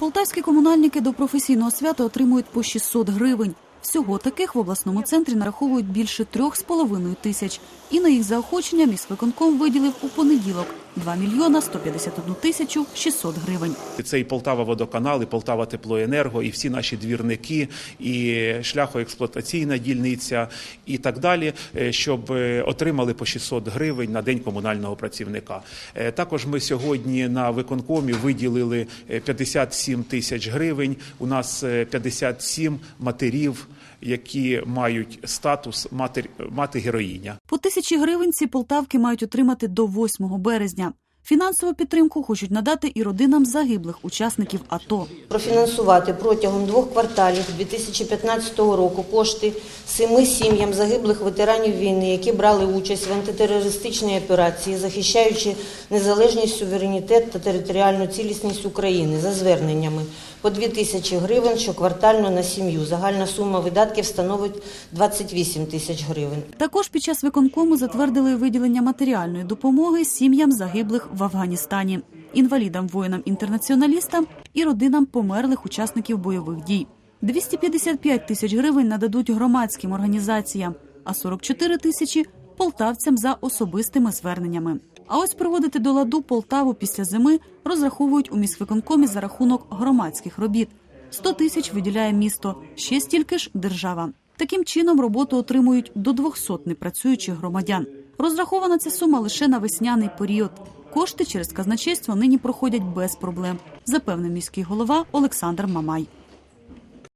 Полтавські комунальники до професійного свята отримують по 600 гривень. Всього таких в обласному центрі нараховують більше трьох з половиною тисяч. І на їх заохочення міськвиконком виділив у понеділок 2 мільйона 151 тисячу 600 гривень. Це і Полтава водоканал, і Полтава теплоенерго, і всі наші двірники, і шляхоексплуатаційна дільниця, і так далі, е, щоб е, отримали по 600 гривень на день комунального працівника. Е, Також ми сьогодні на виконкомі виділили е, 57 тисяч гривень. У нас е, 57 матерів, які мають статус матер, мати героїня. По тисячі гривень ці полтавки мають отримати до 8 березня. Фінансову підтримку хочуть надати і родинам загиблих учасників АТО. профінансувати протягом двох кварталів 2015 року кошти семи сім'ям загиблих ветеранів війни, які брали участь в антитерористичній операції, захищаючи незалежність, суверенітет та територіальну цілісність України за зверненнями по 2 тисячі гривень щоквартально на сім'ю. Загальна сума видатків становить 28 тисяч гривень. Також під час виконкому затвердили виділення матеріальної допомоги сім'ям загиблих в Афганістані, інвалідам, воїнам-інтернаціоналістам і родинам померлих учасників бойових дій. 255 тисяч гривень нададуть громадським організаціям, а 44 тисячі полтавцям за особистими зверненнями. А ось проводити до ладу Полтаву після зими розраховують у міськвиконкомі за рахунок громадських робіт. 100 тисяч виділяє місто, ще стільки ж держава. Таким чином роботу отримують до 200 непрацюючих громадян. Розрахована ця сума лише на весняний період. Кошти через казначейство нині проходять без проблем, запевнив міський голова Олександр Мамай.